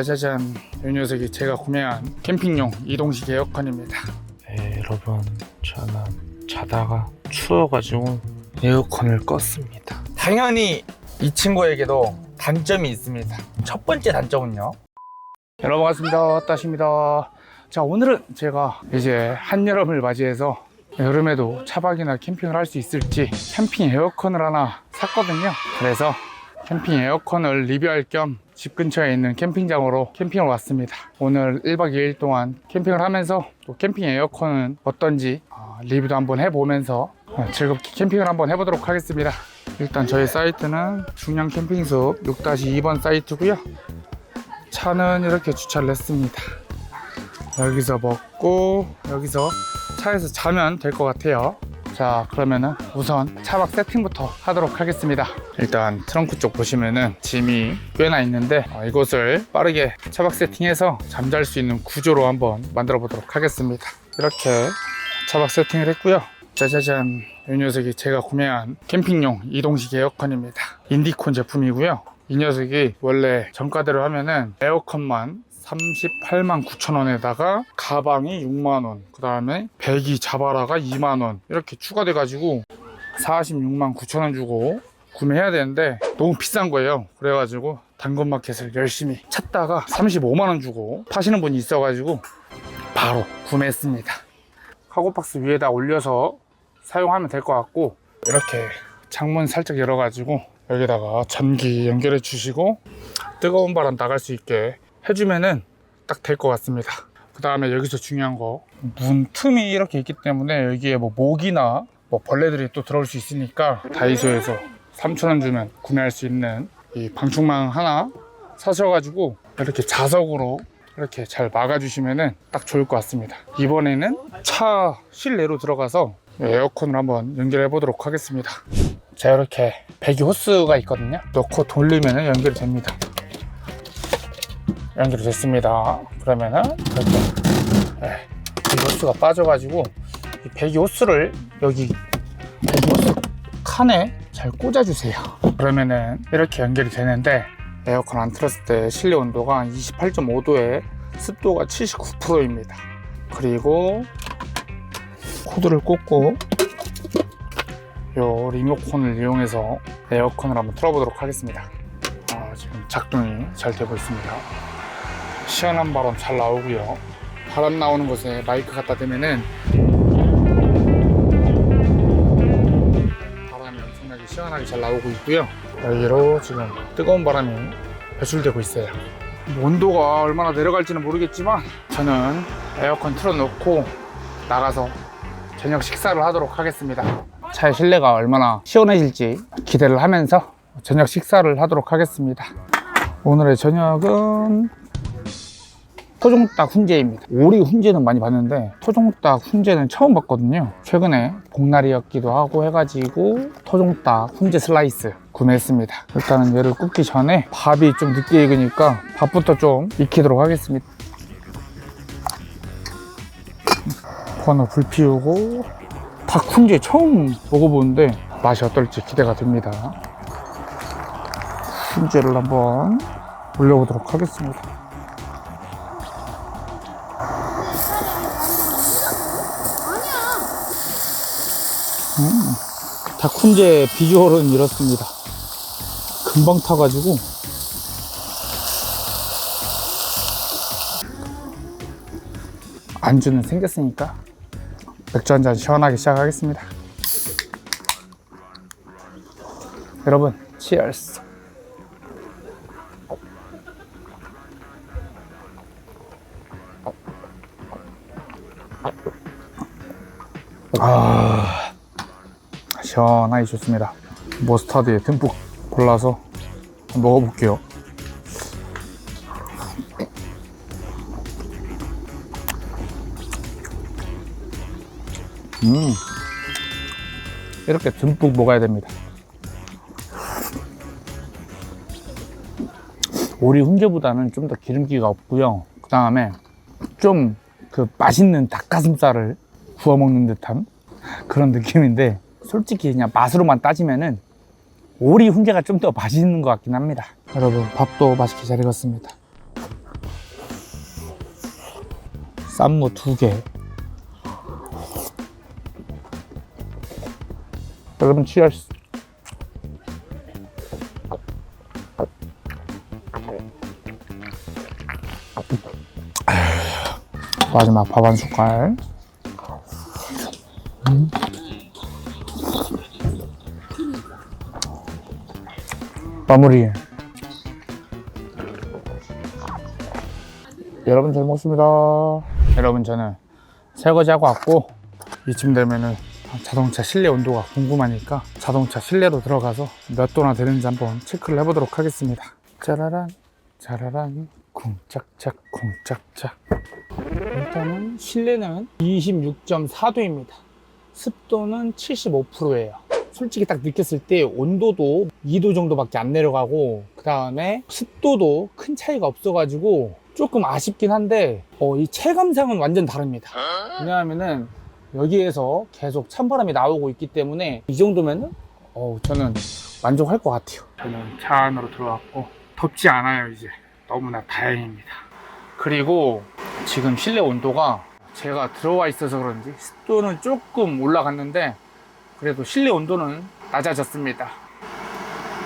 짜자잔 이 녀석이 제가 구매한 캠핑용 이동식 에어컨입니다. 네 여러분 저는 자다가 추워가지고 에어컨을 껐습니다. 당연히 이 친구에게도 단점이 있습니다. 첫 번째 단점은요? 여러분 반갑습니다. 따십니다. 자 오늘은 제가 이제 한여름을 맞이해서 여름에도 차박이나 캠핑을 할 수 있을지 캠핑 에어컨을 하나 샀거든요. 그래서 캠핑 에어컨을 리뷰할 겸 집 근처에 있는 캠핑장으로 캠핑을 왔습니다. 오늘 1박 2일 동안 캠핑을 하면서 또 캠핑 에어컨은 어떤지 어, 리뷰도 한번 해보면서 어, 즐겁게 캠핑을 한번 해보도록 하겠습니다. 일단 저희 사이트는 중량 캠핑숲 6-2번 사이트고요. 차는 이렇게 주차를 했습니다. 여기서 먹고 여기서 차에서 자면 될 것 같아요 자 그러면은 우선 차박 세팅부터 하도록 하겠습니다. 일단 트렁크 쪽 보시면은 짐이 꽤나 있는데 어, 이곳을 빠르게 차박 세팅해서 잠잘 수 있는 구조로 한번 만들어 보도록 하겠습니다. 이렇게 차박 세팅을 했고요. 짜자잔 이 녀석이 제가 구매한 캠핑용 이동식 에어컨입니다. 인디콘 제품이고요. 이 녀석이 원래 정가대로 하면은 에어컨만 38만 9천 원에다가 가방이 6만 원, 그 다음에 배기 자바라가 2만 원 이렇게 추가돼 가지고 46만 9천 원 주고 구매해야 되는데 너무 비싼 거예요. 그래가지고 당근마켓을 열심히 찾다가 35만 원 주고 파시는 분이 있어가지고 바로 구매했습니다. 카고박스 위에다 올려서 사용하면 될 것 같고 이렇게 창문 살짝 열어가지고 여기다가 전기 연결해 주시고 뜨거운 바람 나갈 수 있게 해주면은 딱 될 것 같습니다. 그 다음에 여기서 중요한 거 문 틈이 이렇게 있기 때문에 여기에 뭐 모기나 뭐 벌레들이 또 들어올 수 있으니까 다이소에서 3,000원 주면 구매할 수 있는 이 방충망 하나 사셔가지고 이렇게 자석으로 이렇게 잘 막아주시면은 딱 좋을 것 같습니다. 이번에는 차 실내로 들어가서 에어컨을 한번 연결해 보도록 하겠습니다. 자 이렇게 배기 호스가 있거든요. 넣고 돌리면은 연결이 됩니다. 연결이 됐습니다. 그러면은 이렇게 네, 이 호스가 빠져가지고 이 배기 호스를 여기 배기 호스 칸에 잘 꽂아주세요. 그러면은 이렇게 연결이 되는데 에어컨 안 틀었을 때 실내 온도가 28.5도에 습도가 79%입니다. 그리고 코드를 꽂고 요 리모컨을 이용해서 에어컨을 한번 틀어보도록 하겠습니다. 아, 지금 작동이 잘 되고 있습니다. 시원한 바람 잘 나오고요. 바람 나오는 곳에 마이크 갖다 대면은 바람이 엄청나게 시원하게 잘 나오고 있고요. 여기로 지금 뜨거운 바람이 배출되고 있어요. 온도가 얼마나 내려갈지는 모르겠지만 저는 에어컨 틀어놓고 나가서 저녁 식사를 하도록 하겠습니다. 차의 실내가 얼마나 시원해질지 기대를 하면서 저녁 식사를 하도록 하겠습니다. 오늘의 저녁은 토종닭 훈제입니다. 오리 훈제는 많이 봤는데 토종닭 훈제는 처음 봤거든요. 최근에 복날이었기도 하고 해가지고 토종닭 훈제 슬라이스 구매했습니다. 일단은 얘를 굽기 전에 밥이 좀 늦게 익으니까 밥부터 좀 익히도록 하겠습니다. 번호 불 피우고 닭 훈제 처음 먹어보는데 맛이 어떨지 기대가 됩니다. 훈제를 한번 올려보도록 하겠습니다. 닭훈제 비주얼은 이렇습니다. 금방 타가지고 안주는 생겼으니까 맥주 한 잔 시원하게 시작하겠습니다. 여러분, 치얼스. 시원하게 좋습니다. 머스타드에 듬뿍 골라서 먹어볼게요. 음, 이렇게 듬뿍 먹어야 됩니다. 오리 훈제보다는 좀 더 기름기가 없고요. 그 다음에 좀 그 맛있는 닭가슴살을 구워 먹는 듯한 그런 느낌인데 솔직히 그냥 맛으로만 따지면은 오리 훈제가 좀 더 맛있는 것 같긴 합니다. 여러분 밥도 맛있게 잘 익었습니다. 쌈무 두 개. 여러분 치얼스. 마지막 밥 한 숟갈. 마무리. 여러분 잘 먹습니다. 여러분 저는 설거지하고 왔고 이쯤 되면은 자동차 실내 온도가 궁금하니까 자동차 실내로 들어가서 몇 도나 되는지 한번 체크를 해보도록 하겠습니다. 짜라란 짜라란 쿵짝짝 쿵짝짝 일단은 실내는 26.4도입니다. 습도는 75%예요. 솔직히 딱 느꼈을 때 온도도 2도 정도밖에 안 내려가고 그 다음에 습도도 큰 차이가 없어가지고 조금 아쉽긴 한데 어, 이 체감상은 완전 다릅니다. 왜냐하면은 여기에서 계속 찬바람이 나오고 있기 때문에 이 정도면은 어, 저는 만족할 것 같아요. 저는 차 안으로 들어왔고 덥지 않아요 이제 너무나 다행입니다. 그리고 지금 실내 온도가 제가 들어와 있어서 그런지 습도는 조금 올라갔는데 그래도 실내 온도는 낮아졌습니다.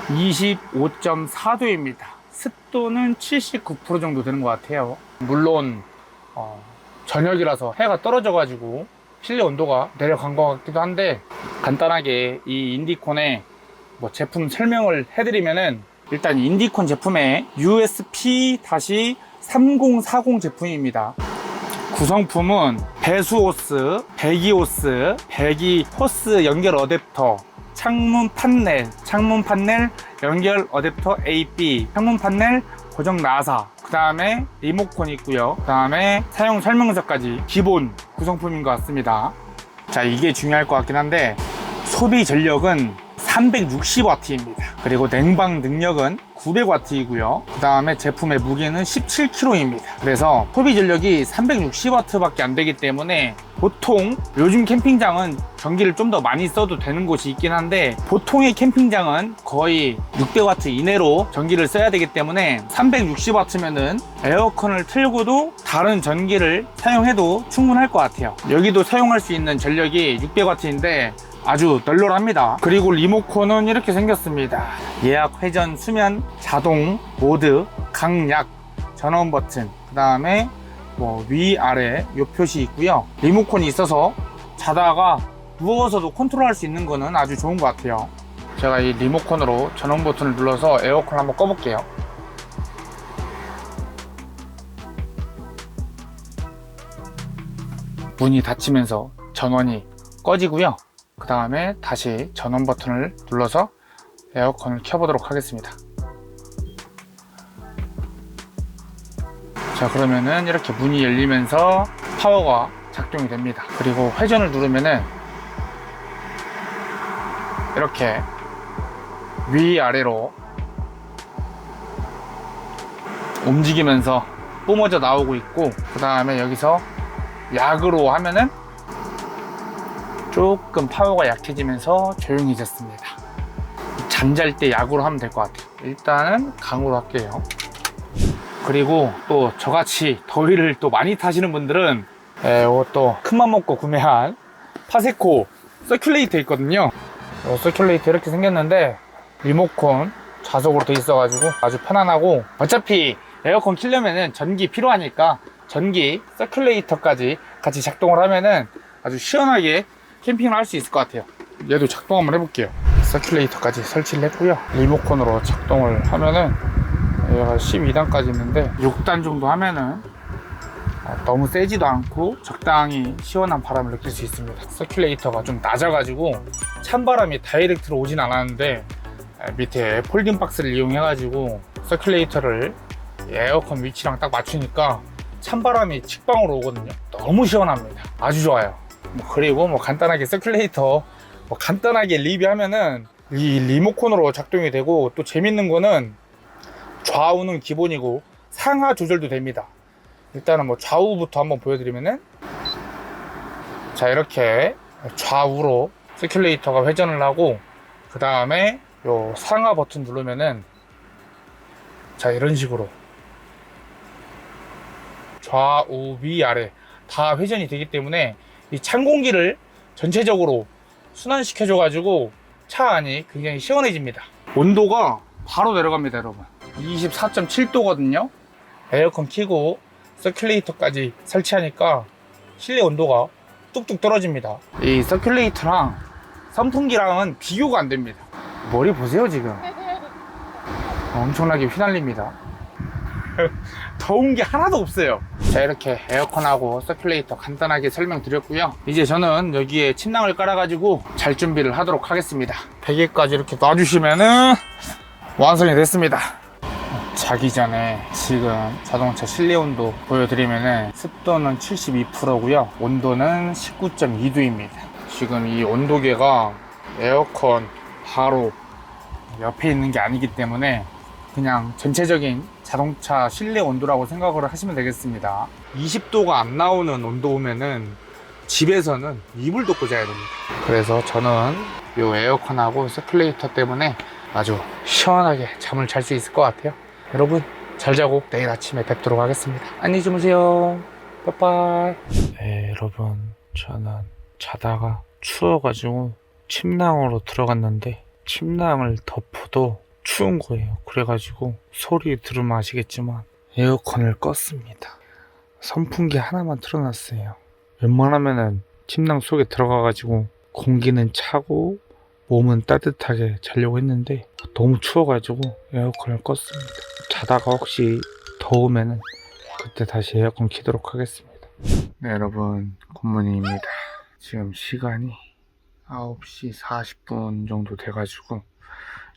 25.4도입니다. 습도는 79% 정도 되는 것 같아요. 물론 어, 저녁이라서 해가 떨어져 가지고 실내 온도가 내려간 것 같기도 한데 간단하게 이 인디콘의 뭐 제품 설명을 해드리면은 일단 인디콘 제품의 USP-3040 제품입니다. 구성품은 배수호스, 배기호스, 배기 호스 연결 어댑터, 창문 판넬, 창문 판넬 연결 어댑터 AB, 창문 판넬 고정 나사, 그 다음에 리모컨이 있고요. 그 다음에 사용 설명서까지 기본 구성품인 것 같습니다. 자, 이게 중요할 것 같긴 한데 소비 전력은 360W입니다. 그리고 냉방 능력은 900W이고요. 그 다음에 제품의 무게는 17kg입니다. 그래서 소비 전력이 360W밖에 안 되기 때문에 보통 요즘 캠핑장은 전기를 좀 더 많이 써도 되는 곳이 있긴 한데 보통의 캠핑장은 거의 600W 이내로 전기를 써야 되기 때문에 360W면은 에어컨을 틀고도 다른 전기를 사용해도 충분할 것 같아요. 여기도 사용할 수 있는 전력이 600W인데 아주 널널합니다. 그리고 리모컨은 이렇게 생겼습니다. 예약, 회전, 수면, 자동, 모드, 강약, 전원 버튼, 그 다음에 뭐 위아래 요 표시 있고요. 리모컨이 있어서 자다가 누워서도 컨트롤할 수 있는 거는 아주 좋은 것 같아요. 제가 이 리모컨으로 전원 버튼을 눌러서 에어컨 한번 꺼볼게요. 문이 닫히면서 전원이 꺼지고요. 그 다음에 다시 전원 버튼을 눌러서 에어컨을 켜보도록 하겠습니다. 자 그러면은 이렇게 문이 열리면서 파워가 작동이 됩니다. 그리고 회전을 누르면은 이렇게 위아래로 움직이면서 뿜어져 나오고 있고 그 다음에 여기서 약으로 하면은 조금 파워가 약해지면서 조용해졌습니다. 잠잘 때 약으로 하면 될 것 같아요. 일단은 강으로 할게요. 그리고 또 저같이 더위를 또 많이 타시는 분들은 에, 이것도 큰맘 먹고 구매한 파세코 서큘레이터 있거든요. 이 서큘레이터 이렇게 생겼는데 리모컨 자석으로 돼 있어가지고 아주 편안하고 어차피 에어컨 키려면은 전기 필요하니까 전기 서큘레이터까지 같이 작동을 하면은 아주 시원하게 캠핑을 할 수 있을 것 같아요. 얘도 작동 한번 해볼게요. 서큘레이터까지 설치를 했고요. 리모컨으로 작동을 하면은 얘가 12단까지 있는데 6단 정도 하면은 어, 너무 세지도 않고 적당히 시원한 바람을 느낄 수 있습니다. 서큘레이터가 좀 낮아가지고 찬바람이 다이렉트로 오진 않았는데 에, 밑에 폴딩 박스를 이용해 가지고 서큘레이터를 에어컨 위치랑 딱 맞추니까 찬바람이 직방으로 오거든요. 너무 시원합니다. 아주 좋아요. 뭐 그리고 뭐 간단하게 서큘레이터 뭐 간단하게 리뷰하면은 이 리모컨으로 작동이 되고 또 재밌는 거는 좌우는 기본이고 상하 조절도 됩니다. 일단은 뭐 좌우부터 한번 보여드리면은 자 이렇게 좌우로 서큘레이터가 회전을 하고 그 다음에 요 상하 버튼 누르면은 자 이런 식으로 좌우 위 아래 다 회전이 되기 때문에 이 찬 공기를 전체적으로 순환시켜줘 가지고 차 안이 굉장히 시원해집니다. 온도가 바로 내려갑니다, 여러분. 24.7도거든요. 에어컨 켜고 서큘레이터까지 설치하니까 실내 온도가 뚝뚝 떨어집니다. 이 서큘레이터랑 선풍기랑은 비교가 안 됩니다. 머리 보세요, 지금. 엄청나게 휘날립니다. 더운 게 하나도 없어요. 자, 이렇게 에어컨하고 서큘레이터 간단하게 설명드렸고요. 이제 저는 여기에 침낭을 깔아가지고 잘 준비를 하도록 하겠습니다. 베개까지 이렇게 놔주시면은 완성이 됐습니다. 자기 전에 지금 자동차 실내 온도 보여드리면은 습도는 72%고요. 온도는 19.2도입니다. 지금 이 온도계가 에어컨 바로 옆에 있는 게 아니기 때문에 그냥 전체적인 자동차 실내 온도라고 생각을 하시면 되겠습니다. 20도가 안 나오는 온도면은 집에서는 이불 덮고 자야 됩니다. 그래서 저는 이 에어컨하고 서큘레이터 때문에 아주 시원하게 잠을 잘 수 있을 것 같아요. 여러분 잘 자고 내일 아침에 뵙도록 하겠습니다. 안녕히 주무세요. 빠빠이. 네, 여러분 저는 자다가 추워가지고 침낭으로 들어갔는데 침낭을 덮어도 추운 거예요. 그래가지고 소리 들으면 아시겠지만 에어컨을 껐습니다. 선풍기 하나만 틀어놨어요. 웬만하면은 침낭 속에 들어가가지고 공기는 차고 몸은 따뜻하게 자려고 했는데 너무 추워가지고 에어컨을 껐습니다. 자다가 혹시 더우면은 그때 다시 에어컨 키도록 하겠습니다. 네 여러분 굿모닝입니다. 지금 시간이 9시 40분 정도 돼가지고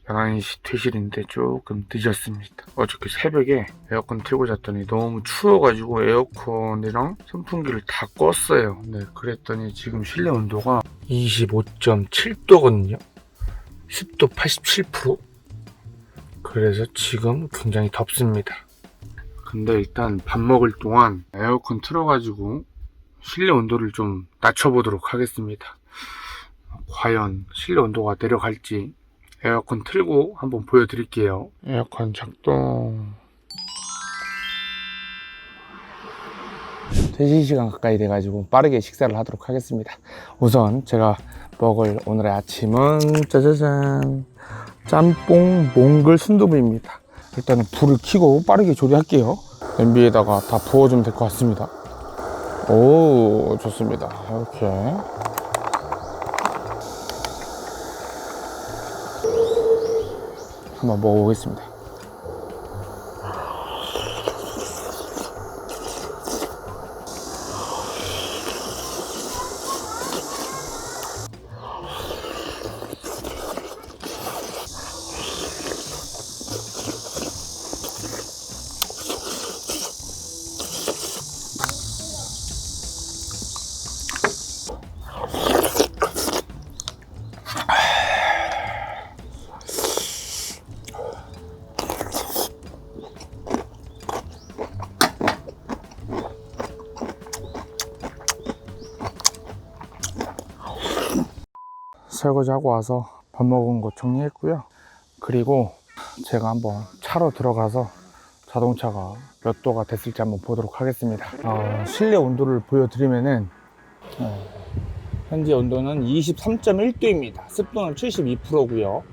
11시 퇴실인데 조금 늦었습니다. 어저께 새벽에 에어컨 틀고 잤더니 너무 추워가지고 에어컨이랑 선풍기를 다 껐어요. 네, 그랬더니 지금 실내 온도가 25.7도거든요. 습도 87%. 그래서 지금 굉장히 덥습니다. 근데 일단 밥 먹을 동안 에어컨 틀어가지고 실내 온도를 좀 낮춰보도록 하겠습니다. 과연 실내 온도가 내려갈지 에어컨 틀고 한번 보여드릴게요. 에어컨 작동. 3시 시간 가까이 돼가지고 빠르게 식사를 하도록 하겠습니다. 우선 제가 먹을 오늘의 아침은 짜자잔 짬뽕 몽글 순두부입니다. 일단은 불을 켜고 빠르게 조리할게요. 냄비에다가 다 부어주면 될 것 같습니다. 오 좋습니다. 이렇게 한번 먹어보겠습니다. 설거지하고 와서 밥 먹은 거 정리했고요. 그리고 제가 한번 차로 들어가서 자동차가 몇 도가 됐을지 한번 보도록 하겠습니다. 어, 실내 온도를 보여드리면은 어, 현재 온도는 23.1도입니다. 습도는 72%고요.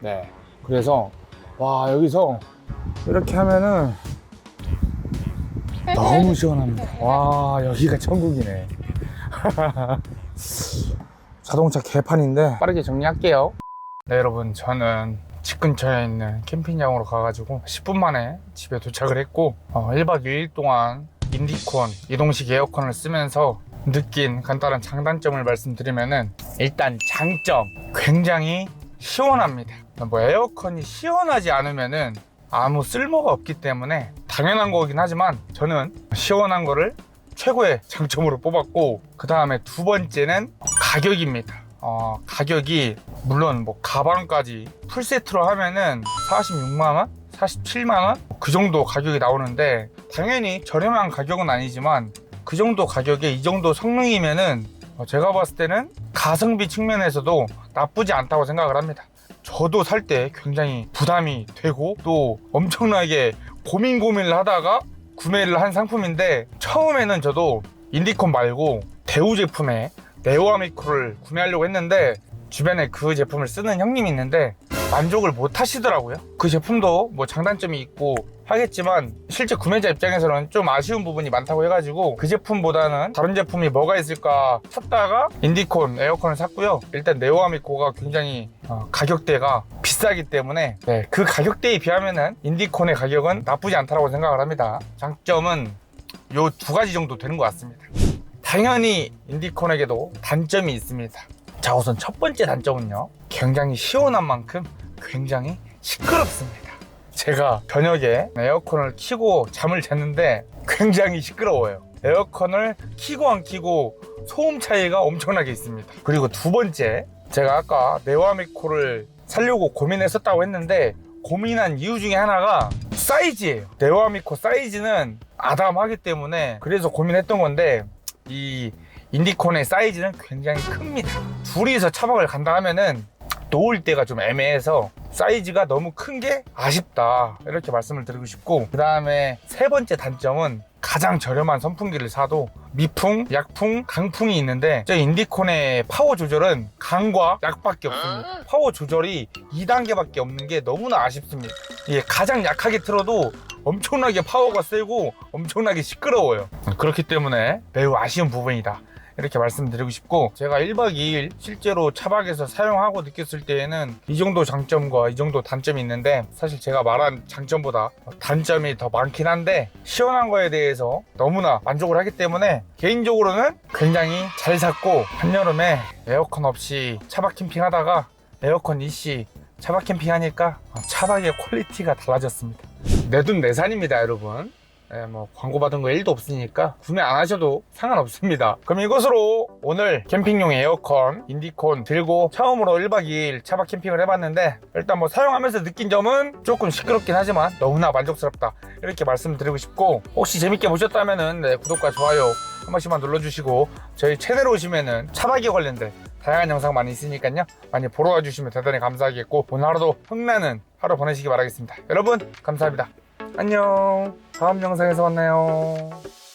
네. 그래서 와 여기서 이렇게 하면은 너무 시원합니다. 와 여기가 천국이네. 자동차 개판인데 빠르게 정리할게요. 네 여러분 저는 집 근처에 있는 캠핑장으로 가가지고 10분 만에 집에 도착을 했고 어, 1박 2일 동안 인디콘 이동식 에어컨을 쓰면서 느낀 간단한 장단점을 말씀드리면은 일단 장점 굉장히 시원합니다. 뭐 에어컨이 시원하지 않으면은 아무 쓸모가 없기 때문에 당연한 거긴 하지만 저는 시원한 거를 최고의 장점으로 뽑았고 그 다음에 두 번째는 가격입니다. 어, 가격이 물론 뭐 가방까지 풀세트로 하면은 46만 원, 47만 원 그 정도 가격이 나오는데 당연히 저렴한 가격은 아니지만 그 정도 가격에 이 정도 성능이면은 어, 제가 봤을 때는 가성비 측면에서도 나쁘지 않다고 생각을 합니다. 저도 살 때 굉장히 부담이 되고 또 엄청나게 고민 고민을 하다가 구매를 한 상품인데 처음에는 저도 인디콘 말고 대우 제품의 네오아미코를 구매하려고 했는데 주변에 그 제품을 쓰는 형님이 있는데 만족을 못 하시더라고요. 그 제품도 뭐 장단점이 있고 하겠지만 실제 구매자 입장에서는 좀 아쉬운 부분이 많다고 해가지고 그 제품보다는 다른 제품이 뭐가 있을까 찾다가 인디콘 에어컨을 샀고요. 일단 네오아미코가 굉장히 어, 가격대가 비싸기 때문에 네, 그 가격대에 비하면은 인디콘의 가격은 나쁘지 않다고 생각을 합니다. 장점은 요 두 가지 정도 되는 것 같습니다. 당연히 인디콘에게도 단점이 있습니다. 자, 우선 첫 번째 단점은요. 굉장히 시원한 만큼 굉장히 시끄럽습니다. 제가 저녁에 에어컨을 켜고 잠을 잤는데 굉장히 시끄러워요. 에어컨을 켜고 안 켜고 소음 차이가 엄청나게 있습니다. 그리고 두 번째, 제가 아까 네와미코를 살려고 고민했었다고 했는데 고민한 이유 중에 하나가 사이즈예요. 네와미코 사이즈는 아담하기 때문에 그래서 고민했던 건데 이 인디콘의 사이즈는 굉장히 큽니다. 둘이서 차박을 간다 하면은 놓을 때가 좀 애매해서 사이즈가 너무 큰 게 아쉽다 이렇게 말씀을 드리고 싶고 그 다음에 세 번째 단점은 가장 저렴한 선풍기를 사도 미풍, 약풍, 강풍이 있는데 저 인디콘의 파워 조절은 강과 약밖에 없습니다. 파워 조절이 2단계밖에 없는 게 너무나 아쉽습니다. 이게 가장 약하게 틀어도 엄청나게 파워가 세고 엄청나게 시끄러워요. 그렇기 때문에 매우 아쉬운 부분이다. 이렇게 말씀드리고 싶고 제가 1박 2일 실제로 차박에서 사용하고 느꼈을 때에는 이 정도 장점과 이 정도 단점이 있는데 사실 제가 말한 장점보다 단점이 더 많긴 한데 시원한 거에 대해서 너무나 만족을 하기 때문에 개인적으로는 굉장히 잘 샀고 한여름에 에어컨 없이 차박 캠핑 하다가 에어컨 이씨 차박 캠핑 하니까 차박의 퀄리티가 달라졌습니다 내돈 내산입니다 여러분 네, 뭐 광고 받은 거 1도 없으니까 구매 안 하셔도 상관없습니다. 그럼 이것으로 오늘 캠핑용 에어컨 인디콘 들고 처음으로 1박 2일 차박 캠핑을 해봤는데 일단 뭐 사용하면서 느낀 점은 조금 시끄럽긴 하지만 너무나 만족스럽다 이렇게 말씀드리고 싶고 혹시 재밌게 보셨다면 은 네, 구독과 좋아요 한 번씩만 눌러주시고 저희 채널에 오시면은 차박에 관련된 다양한 영상 많이 있으니까요 많이 보러 와주시면 대단히 감사하겠고 오늘 하루도 흥나는 하루 보내시기 바라겠습니다. 여러분 감사합니다. 안녕. 다음 영상에서 만나요.